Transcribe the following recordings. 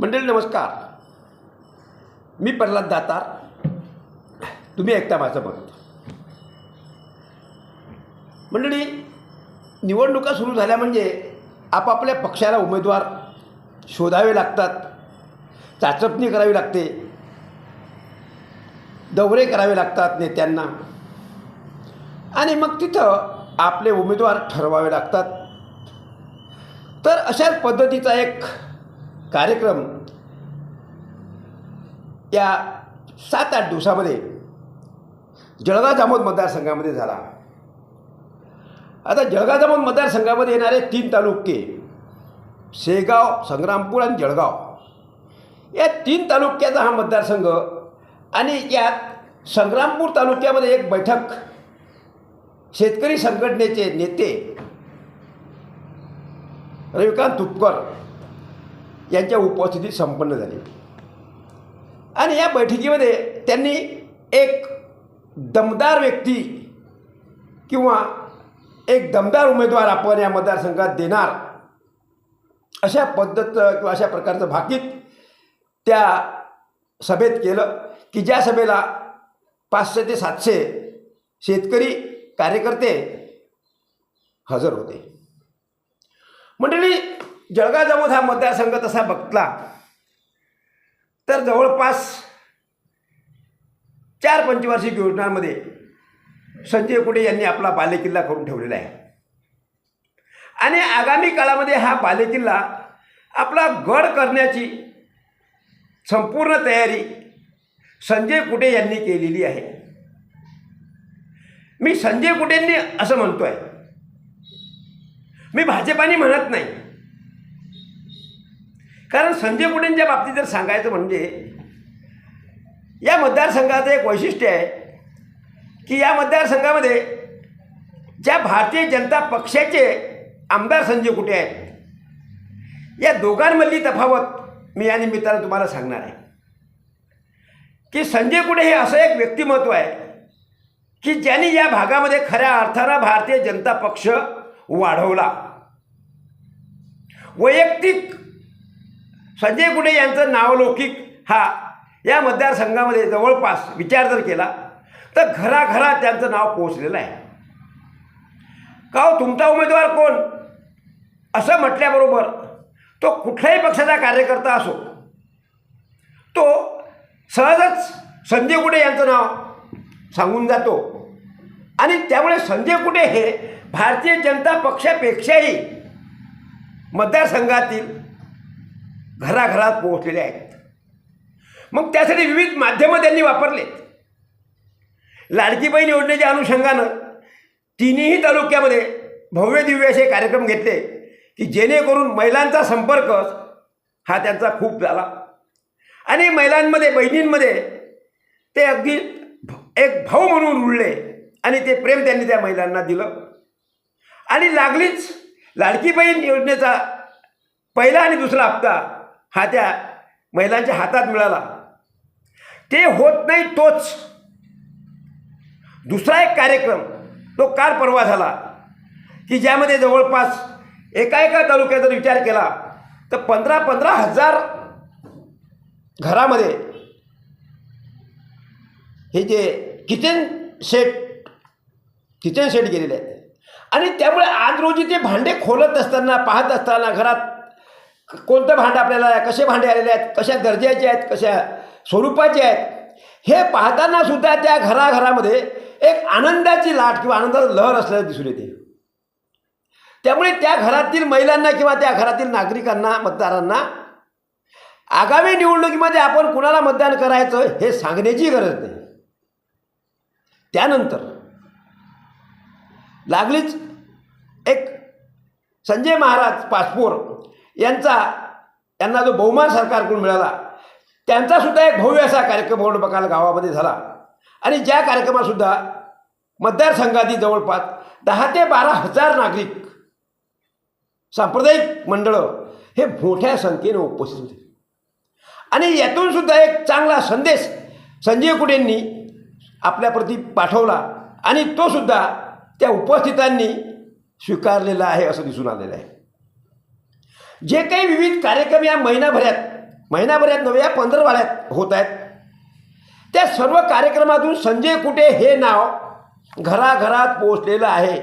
मंडळी नमस्कार. मी प्रल्हाद दातार. तुम्ही ऐकता माझं मत मंडळी निवडणुका सुरू झाल्या म्हणजे आपापल्या पक्षाला उमेदवार शोधावे लागतात. चाचपणी करावी लागते. दौरे करावे लागतात नेत्यांना. आणि मग तिथं आपले उमेदवार ठरवावे लागतात. तर अशाच पद्धतीचा एक कार्यक्रम या सात आठ दिवसामध्ये जळगाव जामोद मतदारसंघामध्ये झाला. आता जळगाव जामोद मतदारसंघामध्ये येणारे तीन तालुके शेगाव संग्रामपूर आणि जळगाव. या तीन तालुक्याचा हा मतदारसंघ आणि यात संग्रामपूर तालुक्यामध्ये एक बैठक शेतकरी संघटनेचे नेते रविकांत तुपकर यांच्या उपस्थितीत संपन्न झाली. आणि या बैठकीमध्ये त्यांनी एक दमदार व्यक्ती किंवा एक दमदार उमेदवार आपण या मतदारसंघात देणार अशा पद्धत किंवा अशा प्रकारचं भाकीत त्या सभेत केलं की ज्या सभेला पाचशे ते सातशे शेतकरी कार्यकर्ते हजर होते. मंडळी जळगाव हा मतदारसंघ तसा बघतला तर जवळपास चार पंचवार्षिक योजनांमध्ये संजय कुटे यांनी आपला बालेकिल्ला करून ठेवलेला आहे. आणि आगामी काळामध्ये हा बालेकिल्ला आपला गड करण्याची संपूर्ण तयारी संजय कुटे यांनी केलेली आहे. मी संजय कुटेंनी असं म्हणतो आहे मी भाजपाने म्हणत नाही. कारण संजय कुटेंच्या बाबतीत जर सांगायचं म्हणजे या मतदारसंघाचं एक वैशिष्ट्य आहे की या मतदारसंघामध्ये ज्या भारतीय जनता पक्षाचे आमदार संजय कुटे आहेत या दोघांमधली तफावत मी या निमित्तानं तुम्हाला सांगणार आहे. की संजय कुटे हे असं एक व्यक्तिमत्व आहे की ज्यांनी या भागामध्ये खऱ्या अर्थानं भारतीय जनता पक्ष वाढवला. वैयक्तिक संजय गुडे यांचं नावलौकिक हा या मतदारसंघामध्ये जवळपास विचार जर केला तर घराघरात त्यांचं नाव पोचलेलं आहे. का हो तुमचा उमेदवार कोण? असं म्हटल्याबरोबर तो कुठल्याही पक्षाचा कार्यकर्ता असो तो सहजच संजय कुटे यांचं नाव सांगून जातो. आणि त्यामुळे संजय कुटे हे भारतीय जनता पक्षापेक्षाही मतदारसंघातील घराघरात पोहोचलेले आहेत. मग त्यासाठी विविध माध्यमं त्यांनी वापरलेत. लाडकी बहीण योजनेच्या अनुषंगानं तिन्ही तालुक्यामध्ये भव्य दिव्य असे कार्यक्रम घेतले की जेणेकरून महिलांचा संपर्क हा त्यांचा खूप झाला. आणि महिलांमध्ये बहिणींमध्ये ते अगदी एक भाऊ म्हणून उरले आणि ते प्रेम त्यांनी त्या महिलांना दिलं. आणि लागलीच लाडकी बहीण योजनेचा पहिला आणि दुसरा हप्ता हा त्या महिलांच्या हातात मिळाला. ते होत नाही तोच. दुसरा एक कार्यक्रम तो काल परवा झाला की ज्यामध्ये जवळपास एका एका तालुक्यात जर विचार केला तर पंधरा पंधरा हजार घरामध्ये हे जे किचन सेट किचन सेट गेलेले आहेत. आणि त्यामुळे आज रोजी ते भांडे खोलत असताना पाहत असताना घरात कोणतं भांडं आपल्याला कसे भांडे आलेले आहेत कशा दर्जाचे आहेत कशा स्वरूपाचे आहेत हे पाहताना सुद्धा त्या घराघरामध्ये एक आनंदाची लाट किंवा आनंदाची लहर असल्याचं दिसून येते. त्यामुळे त्या घरातील महिलांना किंवा त्या घरातील नागरिकांना मतदारांना आगामी निवडणुकीमध्ये आपण कुणाला मतदान करायचं हे सांगण्याची गरज नाही. त्यानंतर लागलीच एक संजय महाराज पासपोर यांचा यांना जो बहुमान सरकारकडून मिळाला त्यांचा सुद्धा एक भव्य असा कार्यक्रम बघायला गावामध्ये झाला. आणि ज्या कार्यक्रमातसुद्धा मतदारसंघातील जवळपास दहा ते बारा हजार नागरिक सांप्रदायिक मंडळं हे मोठ्या संख्येने उपस्थित होते. आणि यातून सुद्धा एक चांगला संदेश संजय कुटेंनी आपल्याप्रती पाठवला आणि तो सुद्धा त्या उपस्थितांनी स्वीकारलेला आहे असं दिसून आलेलं आहे. जे काही विविध कार्यक्रम या महिनाभरात महिनाभरात नव्हे या पंधरवाड्यात होत आहेत त्या सर्व कार्यक्रमातून संजय कुटे हे नाव घराघरात पोचलेलं आहे.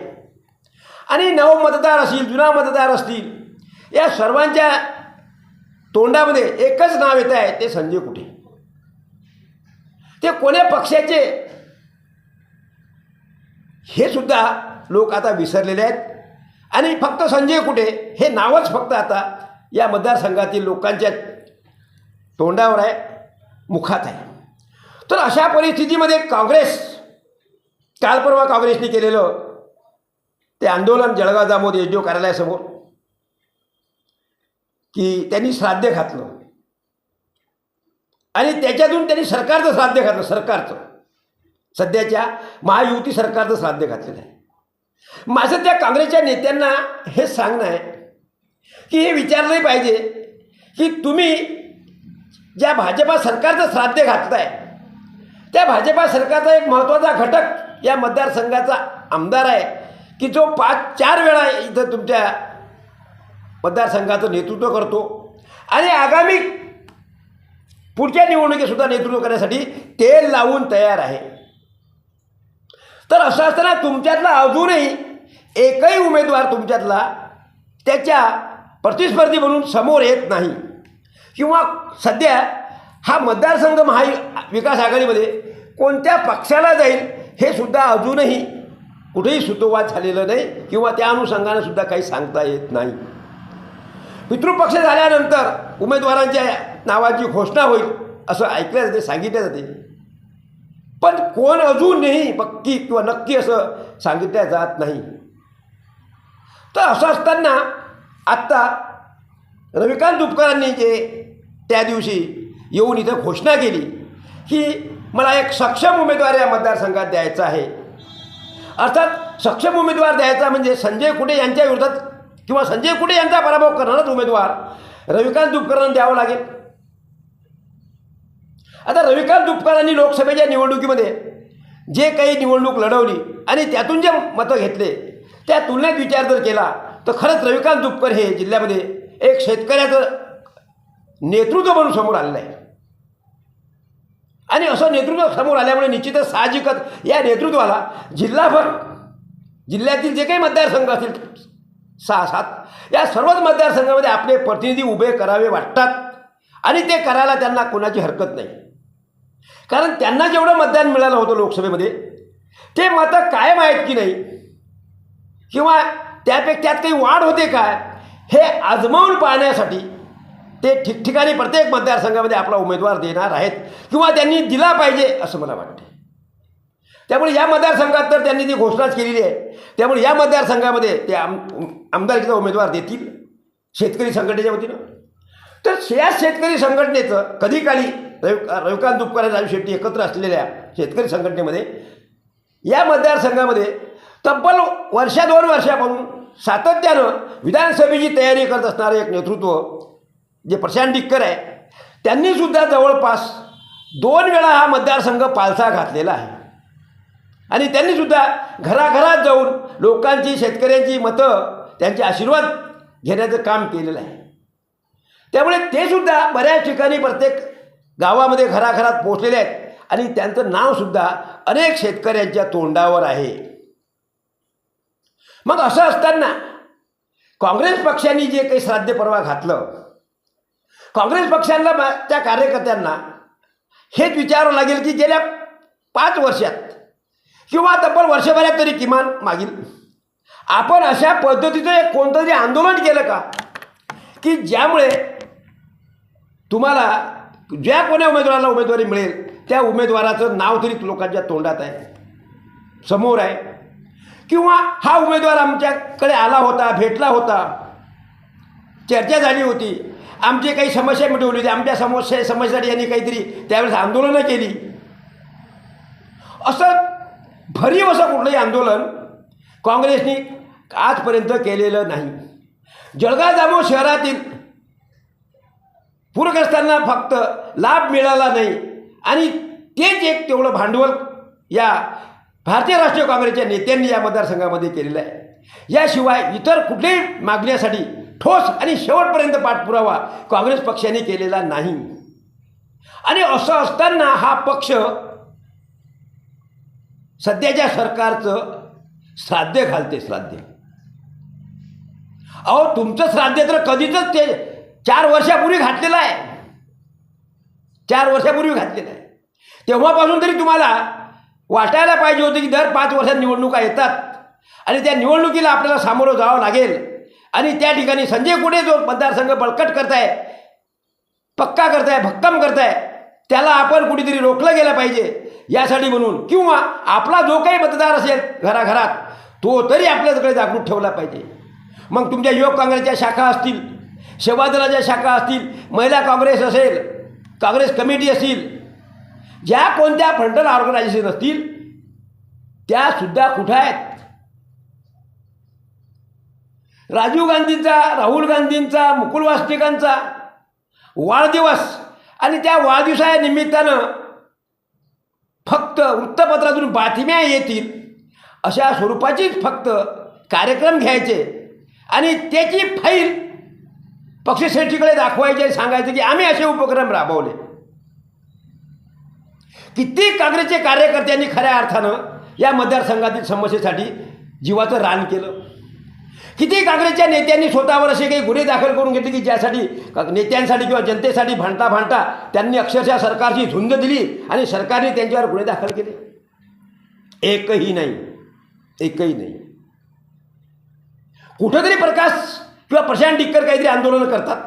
आणि नव मतदार असतील जुना मतदार असतील या सर्वांच्या तोंडामध्ये एकच नाव येत आहे ते संजय कुटे. ते कोण्या पक्षाचे? हे सुद्धा लोक आता विसरलेले आहेत. आणि फक्त संजय कुठे? हे नावच फक्त आता या मतदारसंघातील लोकांच्या तोंडावर आहे मुखात आहे. तर अशा परिस्थितीमध्ये काँग्रेस काल परवा काँग्रेसने केलेलं ते आंदोलन जळगाव दामोद एस डी ओ कार्यालयासमोर की त्यांनी श्राद्ध घातलं. आणि त्याच्यातून त्यांनी सरकारचं श्राद्ध घातलं सरकारचं. सध्याच्या महायुती सरकारचं श्राद्ध घातलेलं आहे. माझं त्या काँग्रेसच्या नेत्यांना हे सांगणं आहे की हे विचारलंही पाहिजे की तुम्ही ज्या भाजपा सरकारचं श्राद्ध घातलंय त्या भाजपा सरकारचा एक महत्त्वाचा घटक या मतदारसंघाचा आमदार आहे की जो पाच चार वेळा इथं तुमच्या मतदारसंघाचं नेतृत्व करतो आणि आगामी पुढच्या निवडणुकीसुद्धा नेतृत्व करण्यासाठी तेल लावून तयार आहे. तर असं असताना तुमच्यातला अजूनही एकही उमेदवार तुमच्यातला त्याच्या प्रतिस्पर्धी म्हणून समोर येत नाही. किंवा सध्या हा मतदारसंघ महा विकास आघाडीमध्ये कोणत्या पक्षाला जाईल हे सुद्धा अजूनही कुठेही सुतोवाद झालेलं नाही किंवा त्या अनुषंगानं सुद्धा काही सांगता येत नाही. पितृपक्ष झाल्यानंतर उमेदवारांच्या नावाची घोषणा होईल असं ऐकलं जाते सांगितले जाते. पण कोण अजूनही पक्की किंवा नक्की असं सांगितल्या जात नाही. तर असं असताना आत्ता रविकांत उपकरांनी जे त्या दिवशी येऊन इथं घोषणा केली की मला एक सक्षम उमेदवार या मतदारसंघात द्यायचा आहे. अर्थात सक्षम उमेदवार द्यायचा म्हणजे संजय कुटे यांच्या विरोधात किंवा संजय कुटे यांचा पराभव करणारच उमेदवार रविकांत दुपकरांना द्यावं लागेल. आता रविकांत दुपकरांनी लोकसभेच्या निवडणुकीमध्ये जे काही निवडणूक लढवली आणि त्यातून जे मतं घेतले त्या तुलनेत विचार जर केला तर खरंच रविकांत दुपकर हे जिल्ह्यामध्ये एक शेतकऱ्याचं नेतृत्व म्हणून समोर आलेलं आहे. आणि असं नेतृत्व समोर आल्यामुळे निश्चितच साहजिकच या नेतृत्वाला जिल्हाभर जिल्ह्यातील जे काही मतदारसंघ असतील सहा सात या सर्वच मतदारसंघामध्ये आपले प्रतिनिधी उभे करावे वाटतात आणि ते करायला त्यांना कोणाची हरकत नाही. कारण त्यांना जेवढं मतदान मिळालं होतं लोकसभेमध्ये ते मतं कायम आहेत की नाही? किंवा त्यापेक्षा त्यात काही वाढ होते काय हे आजमावून पाहण्यासाठी ते ठिकठिकाणी प्रत्येक मतदारसंघामध्ये आपला उमेदवार देणार आहेत किंवा त्यांनी दिला पाहिजे असं मला वाटते. त्यामुळे या मतदारसंघात तर त्यांनी ती घोषणाच केलेली आहे त्यामुळे या मतदारसंघामध्ये ते आम आमदारकीचा उमेदवार देतील शेतकरी संघटनेच्या वतीनं. तर या शेतकरी संघटनेचं कधी काळी रवि रविकांत दुपकर आणि राजू शेट्टी एकत्र असलेल्या शेतकरी संघटनेमध्ये या मतदारसंघामध्ये तब्बल वर्षा दोन वर्षापासून सातत्यानं विधानसभेची तयारी करत असणारं एक नेतृत्व जे प्रशांत डिक्कर आहे त्यांनीसुद्धा जवळपास दोन वेळा हा मतदारसंघ पालथा घातलेला आहे. आणि त्यांनीसुद्धा घराघरात जाऊन लोकांची शेतकऱ्यांची मतं त्यांचे आशीर्वाद घेण्याचं काम केलेलं आहे. त्यामुळे ते सुद्धा बऱ्याच ठिकाणी प्रत्येक गावामध्ये घराघरात पोचलेले आहेत. आणि त्यांचं नावसुद्धा अनेक शेतकऱ्यांच्या तोंडावर आहे. मग असं असताना काँग्रेस पक्षाने जे काही श्राद्ध परवा घातलं काँग्रेस पक्षांना त्या कार्यकर्त्यांना हेच विचारावं लागेल की गेल्या पाच वर्षात किंवा तब्बल वर्षभरात तरी किमान मागील आपण अशा पद्धतीचं एक कोणतं तरी आंदोलन केलं का? की ज्यामुळे तुम्हाला ज्या कोण्या उमेदवाराला उमेदवारी मिळेल त्या उमेदवाराचं नाव तरी लोकांच्या तोंडात आहे. समोर आहे. किंवा हा उमेदवार आमच्याकडे आला होता भेटला होता. चर्चा झाली होती. आमची काही समस्या मिटवली होती. आमच्या समस्या समस्यासाठी यांनी काहीतरी त्यावेळेस आंदोलनं केली. असं भरीव असं कुठलंही आंदोलन काँग्रेसने आजपर्यंत केलेलं नाही. जळगाव जामोद शहरातील पूरग्रस्तांना फक्त लाभ मिळाला नाही. आणि तेच एक तेवढं भांडवल या भारतीय राष्ट्रीय काँग्रेसच्या नेत्यांनी या मतदारसंघामध्ये केलेलं आहे. याशिवाय इतर कुठल्याही मागण्यासाठी ठोस आणि शेवटपर्यंत पाठपुरावा काँग्रेस पक्षाने केलेला नाही. आणि असं असताना हा पक्ष सध्याच्या सरकारचं श्राद्ध घालते श्राद्ध. अहो तुमचं श्राद्ध तर कधीच ते चार वर्षापूर्वी घातलेला आहे. चार वर्षापूर्वी घातलेलं आहे. तेव्हापासून तरी तुम्हाला वाटायला पाहिजे होतं की दर पाच वर्षात निवडणुका येतात. आणि त्या निवडणुकीला आपल्याला सामोरं जावं लागेल. आणि त्या ठिकाणी संजय कुठे जो मतदारसंघ बळकट करताय पक्का करताय भक्कम करताय त्याला आपण कुठेतरी रोखलं गेलं पाहिजे. यासाठी म्हणून किंवा आपला जो काही मतदार असेल घराघरात तो तरी आपल्याकडे जागृत ठेवला पाहिजे. मग तुमच्या युवक काँग्रेसच्या शाखा असतील सेवादलाच्या शाखा असतील महिला काँग्रेस असेल काँग्रेस कमिटी असतील ज्या कोणत्या फ्रंटल ऑर्गनायझेशन असतील त्यासुद्धा कुठं आहेत? राजीव गांधींचा राहुल गांधींचा मुकुल वासनिकांचा वाढदिवस आणि त्या वाढदिवसा निमित्तानं फक्त वृत्तपत्रातून बातम्या येतील अशा स्वरूपाचीच फक्त कार्यक्रम घ्यायचे आणि त्याची फाईल पक्षश्रेष्ठीकडे दाखवायचे सांगायचं सांगायचे की आम्ही असे उपक्रम राबवले. कित्येक काँग्रेसचे कार्यकर्त्यांनी खऱ्या अर्थानं या मतदारसंघातील समस्येसाठी जीवाचं रान केलं. किती काँग्रेसच्या नेत्यांनी स्वतःवर असे काही गुन्हे दाखल करून घेतले की ज्यासाठी नेत्यांसाठी किंवा जनतेसाठी भांडता भांडता त्यांनी अक्षरशः सरकारची झुंज दिली आणि सरकारने त्यांच्यावर गुन्हे दाखल केले. एकही नाही. एकही नाही. कुठंतरी प्रकाश किंवा प्रशांत डिक्कर काहीतरी आंदोलन करतात.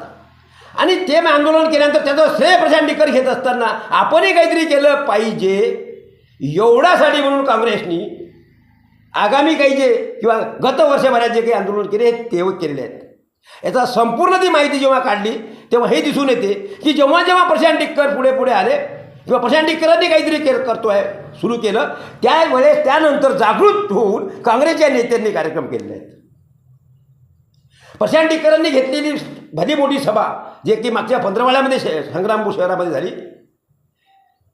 आणि ते आंदोलन केल्यानंतर त्याचं श्रेय प्रशांत डिक्कर घेत असताना आपणही काहीतरी केलं पाहिजे एवढासाठी म्हणून काँग्रेसनी आगामी काही जे किंवा गत वर्षभरात जे काही आंदोलन केले हे ते केलेले आहेत. याचा संपूर्ण ती माहिती जेव्हा काढली तेव्हा हे दिसून येते की जेव्हा जेव्हा प्रशांत टिक्कर पुढे पुढे आले किंवा प्रशांत टिक्करांनी काहीतरी के करतोय सुरू केलं त्यावेळेस त्यानंतर जागृत होऊन काँग्रेसच्या नेत्यांनी कार्यक्रम केलेले आहेत. प्रशांत टिक्करांनी घेतलेली भली मोठी सभा जे की मागच्या पंधरवाड्यामध्ये शे- संग्रामपूर शहरामध्ये झाली.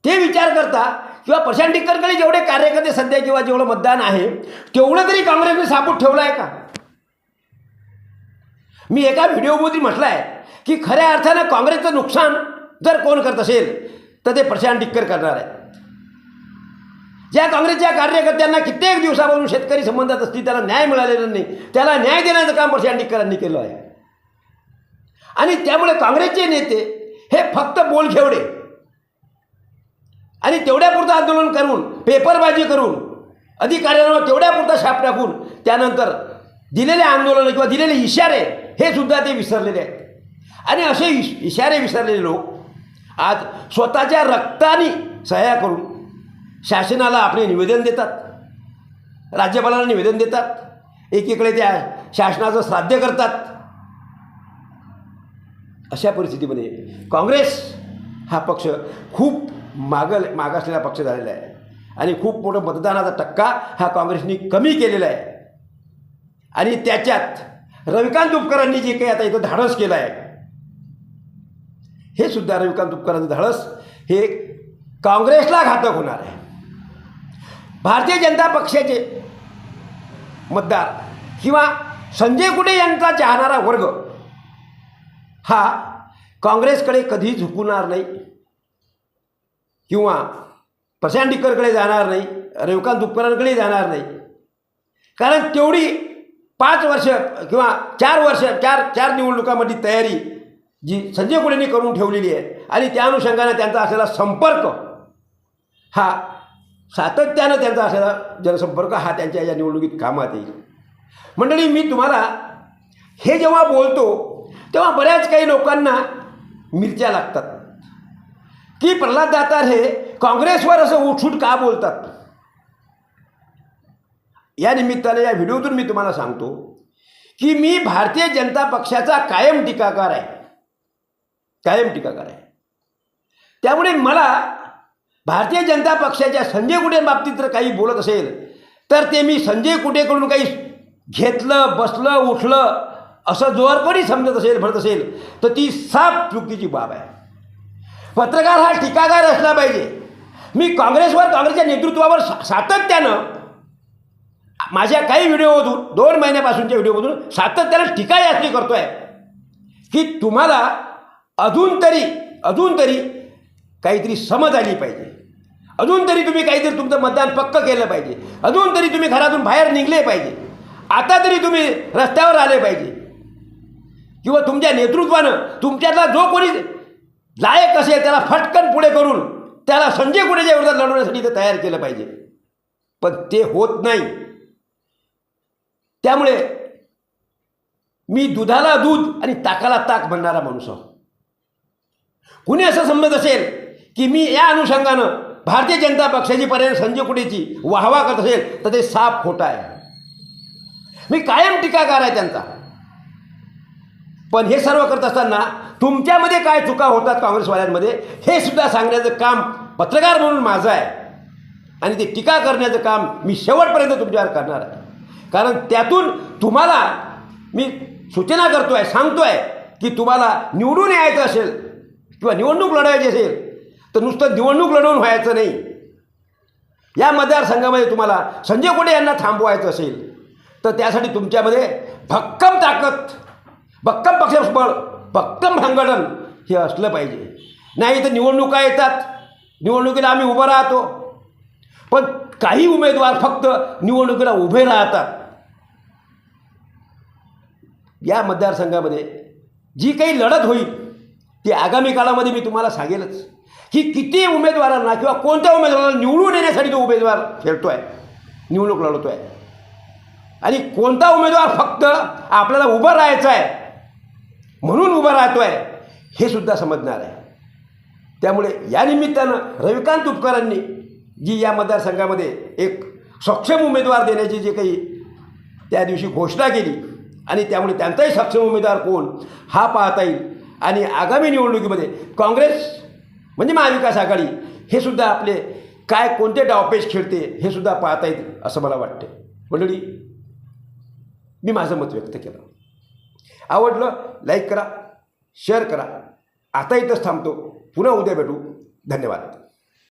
ते विचार करता किंवा प्रशांत टिक्करकडे जेवढे कार्यकर्ते सध्या किंवा जेवढं मतदान आहे तेवढं तरी काँग्रेसने साबूत ठेवलं आहे का? मी एका व्हिडिओमध्ये म्हटलं आहे की खऱ्या अर्थानं काँग्रेसचं नुकसान जर कोण करत असेल तर ते प्रशांत टिक्कर करणार आहे. ज्या काँग्रेसच्या कार्यकर्त्यांना कित्येक दिवसापासून शेतकरी संबंधात असतील त्याला न्याय मिळालेला नाही. त्याला न्याय देण्याचं काम प्रशांत केलं आहे. आणि त्यामुळे काँग्रेसचे नेते हे फक्त बोलखेवडे. आणि तेवढ्यापुरतं आंदोलन करून पेपरबाजी करून अधिकाऱ्यांवर तेवढ्यापुरता शाप टाकून त्यानंतर दिलेले आंदोलन किंवा दिलेले इशारे हे सुद्धा ते विसरलेले आहेत. आणि असे इश इशारे विसरलेले लोक आज स्वतःच्या रक्ताने सह्या करून शासनाला आपले निवेदन देतात. राज्यपालाला निवेदन देतात. एकीकडे त्या शासनाचं श्राद्ध करतात. अशा परिस्थितीमध्ये काँग्रेस हा पक्ष खूप मागल मागासलेला पक्ष झालेला आहे. आणि खूप मोठं मतदानाचा टक्का हा काँग्रेसनी कमी केलेला आहे. आणि त्याच्यात रविकांत उपकरांनी जे काही आता इथं धाडस केलं आहे हे सुद्धा रविकांत उपकरांचं धाडस हे काँग्रेसला घातक होणार आहे. भारतीय जनता पक्षाचे मतदार किंवा संजय कुटे यांचा चाहणारा वर्ग हा काँग्रेसकडे कधी झुकणार नाही किंवा प्रशांतिकरकडे जाणार नाही रेवकांत दुपकरांकडे जाणार नाही. कारण तेवढी पाच वर्ष किंवा चार वर्ष चार चार निवडणुकामध्ये तयारी जी संजय कुडेंनी करून ठेवलेली आहे आणि त्या अनुषंगानं त्यांचा असलेला संपर्क हा सातत्यानं त्यांचा असा जनसंपर्क हा त्यांच्या या निवडणुकीत कामात येईल. मंडळी मी तुम्हाला हे जेव्हा बोलतो तेव्हा बऱ्याच काही लोकांना मिरच्या लागतात. की प्रल्हाद दातार हे काँग्रेसवर असं उठसूट का बोलतात? या निमित्ताने या व्हिडिओतून मी तुम्हाला सांगतो की मी भारतीय जनता पक्षाचा कायम टीकाकार आहे. कायम टीकाकार आहे. त्यामुळे मला भारतीय जनता पक्षाच्या संजय कुटेबाबतीत जर काही बोलत असेल तर ते मी संजय कुटेकडून काही घेतलं बसलं उठलं असं जोर कोणी समजत असेल म्हणत असेल तर ती साफ चुकीची बाब आहे. पत्रकार हा टीकाकार असला पाहिजे. मी काँग्रेसवर काँग्रेसच्या नेतृत्वावर सातत्यानं माझ्या काही व्हिडिओमधून दोन महिन्यापासूनच्या व्हिडिओमधून सातत्यानं टीका याचनी करतो आहे की तुम्हाला अजून तरी अजून तरी काहीतरी समज आली पाहिजे. अजून तरी तुम्ही काहीतरी तुमचं मतदान पक्क केलं पाहिजे. अजून तरी तुम्ही घरातून बाहेर निघले पाहिजे. आता तरी तुम्ही रस्त्यावर आले पाहिजे. किंवा तुमच्या नेतृत्वानं तुमच्यातला जो कोणी लायक असेल त्याला फटकन पुढे करून त्याला संजय कुणेच्या विरोधात लढवण्यासाठी ते तयार केलं पाहिजे. पण ते होत नाही. त्यामुळे मी दुधाला दूध आणि ताकाला ताक म्हणणारा माणूस आहो. कुणी असं समजत असेल की मी या अनुषंगानं भारतीय जनता पक्षाची पर्यंत संजय कुटेची वाहवा करत असेल तर ते साफ खोटं आहे. मी कायम टीकाकार आहे त्यांचा. पण हे सर्व करत असताना तुमच्यामध्ये काय चुका होतात काँग्रेसवाल्यांमध्ये हे सुद्धा सांगण्याचं काम पत्रकार म्हणून माझं आहे. आणि ते टीका करण्याचं काम मी शेवटपर्यंत तुमच्यावर करणार आहे. कारण त्यातून तुम्हाला मी सूचना करतो आहे सांगतो आहे की तुम्हाला निवडून यायचं असेल किंवा निवडणूक लढवायची असेल तर नुसतं निवडणूक लढवून व्हायचं नाही. या मतदारसंघामध्ये तुम्हाला संजय कोडे यांना थांबवायचं असेल तर त्यासाठी तुमच्यामध्ये भक्कम ताकद भक्कम पक्षबळ भक्कम संघटन हे असलं पाहिजे. नाही तर निवडणुका येतात. निवडणुकीला आम्ही उभं राहतो. पण काही उमेदवार फक्त निवडणुकीला उभे राहतात. या मतदारसंघामध्ये जी काही लढत होईल ती आगामी काळामध्ये मी तुम्हाला सांगेलच. की किती उमेदवारांना किंवा कोणत्या उमेदवाराला निवडून येण्यासाठी तो उमेदवार खेळतो आहे निवडणूक लढवतो आहे आणि कोणता उमेदवार फक्त आपल्याला उभं राहायचं आहे म्हणून उभं राहतो आहे हे सुद्धा समजणार आहे. त्यामुळे या निमित्तानं रविकांत उपकरांनी जी या मतदारसंघामध्ये एक सक्षम उमेदवार देण्याची जी काही त्या दिवशी घोषणा केली आणि त्यामुळे त्यांचाही सक्षम उमेदवार कोण हा पाहता येईल. आणि आगामी निवडणुकीमध्ये काँग्रेस म्हणजे महाविकास आघाडी हे सुद्धा आपले काय कोणते डावपेच खेळते हे सुद्धा पाहता येईल असं मला वाटते मंडळी मी माझं मत व्यक्त केलं. आवडलं लाईक करा शेअर करा. आता इथंच थांबतो. पुन्हा उद्या भेटू. धन्यवाद.